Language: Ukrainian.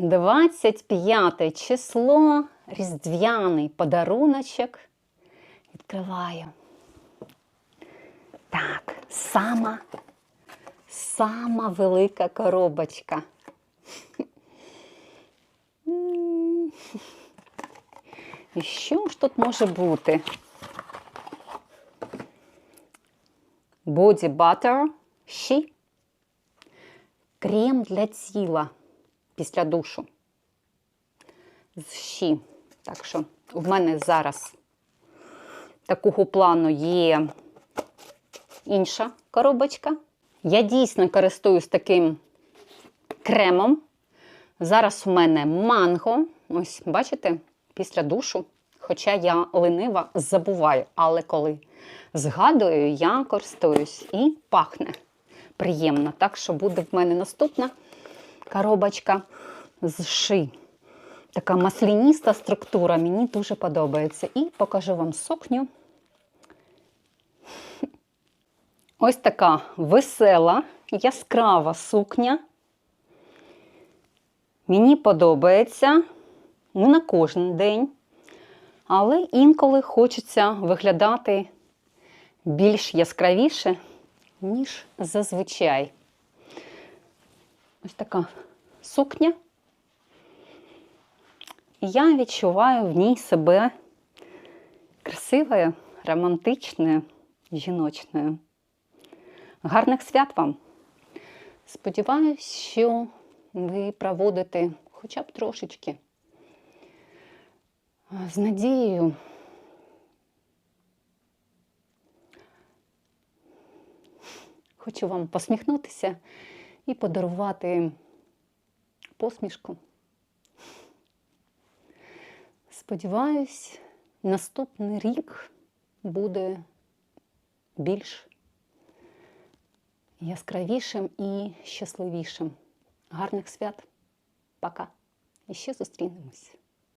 25 число, різдвяний подаруночок. Відкриваю. Так, сама, сама велика коробочка. І що ж тут може бути? Body Butter She. Крем для тіла після душу. З. Так що в мене зараз такого плану є інша коробочка. Я дійсно користуюсь таким кремом. Зараз у мене манго. Ось, бачите, після душу. Хоча я ленива забуваю, але коли згадую, я користуюсь і пахне приємно. Так що буде в мене наступна коробочка з ши. Така масляніста структура, мені дуже подобається. І покажу вам сукню. Ось така весела, яскрава сукня. Мені подобається не на кожен день, але інколи хочеться виглядати більш яскравіше, ніж зазвичай. Ось така сукня. Я відчуваю в ній себе красивою, романтичною, жіночною. Гарних свят вам! Сподіваюсь, що ви проводите хоча б трошечки з надією. Хочу вам посміхнутися і подарувати посмішку. Сподіваюсь, наступний рік буде більш яскравішим і щасливішим. Гарних свят. Пока. І ще зустрінемось.